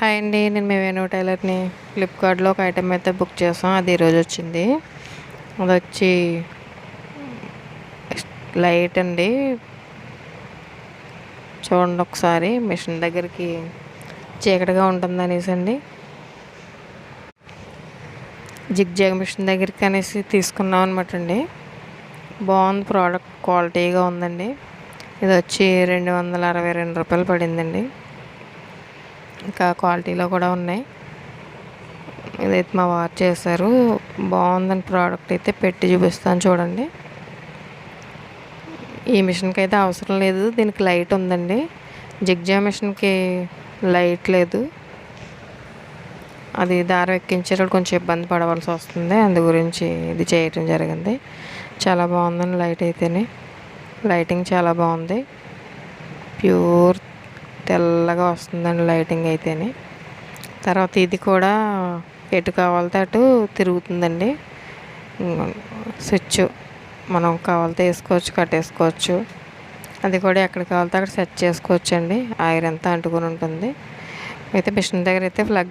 Hi అండి నేను మీ వేణు టైలర్ని ఫ్లిప్కార్ట్లో ఒక ఐటెం అయితే బుక్ చేసాం. అది ఈరోజు వచ్చింది. అది వచ్చి లైట్ అండి. చూడండి ఒకసారి మిషన్ దగ్గరికి చీకటిగా ఉంటుంది అనేసి అండి. జిగ్ జాగ్ మిషన్ దగ్గరికి అనేసి తీసుకున్నాం అనమాట అండి. బాగుంది ప్రోడక్ట్ క్వాలిటీగా ఉందండి. ఇది వచ్చి రెండు వందల అరవై రెండు రూపాయలు పడిందండి. ఇంకా క్వాలిటీలో కూడా ఉన్నాయి. ఇదైతే మా వారు చేశారు. బాగుందని ప్రోడక్ట్ అయితే పెట్టి చూపిస్తాను చూడండి. ఈ మిషన్కి అయితే అవసరం లేదు. దీనికి లైట్ ఉందండి. జిగ్జా మిషన్కి లైట్ లేదు. అది దారం ఎక్కించేటప్పుడు కొంచెం ఇబ్బంది పడవలసి వస్తుంది. అందు గురించి ఇది చేయటం జరిగింది. చాలా బాగుందండి లైట్ అయితేనే. లైటింగ్ చాలా బాగుంది. ప్యూర్ తెల్లగా వస్తుందండి లైటింగ్ అయితేనే. తర్వాత ఇది కూడా ఎటు కావాలితే అటు తిరుగుతుందండి. స్విచ్ మనం కావాలితే వేసుకోవచ్చు కట్టేసుకోవచ్చు. అది కూడా ఎక్కడ కావాలితే అక్కడ సెట్ చేసుకోవచ్చు అండి ఐరన్ అంతా అంటుకుని ఉంటుంది. అయితే మిషన్ దగ్గర అయితే ప్లగ్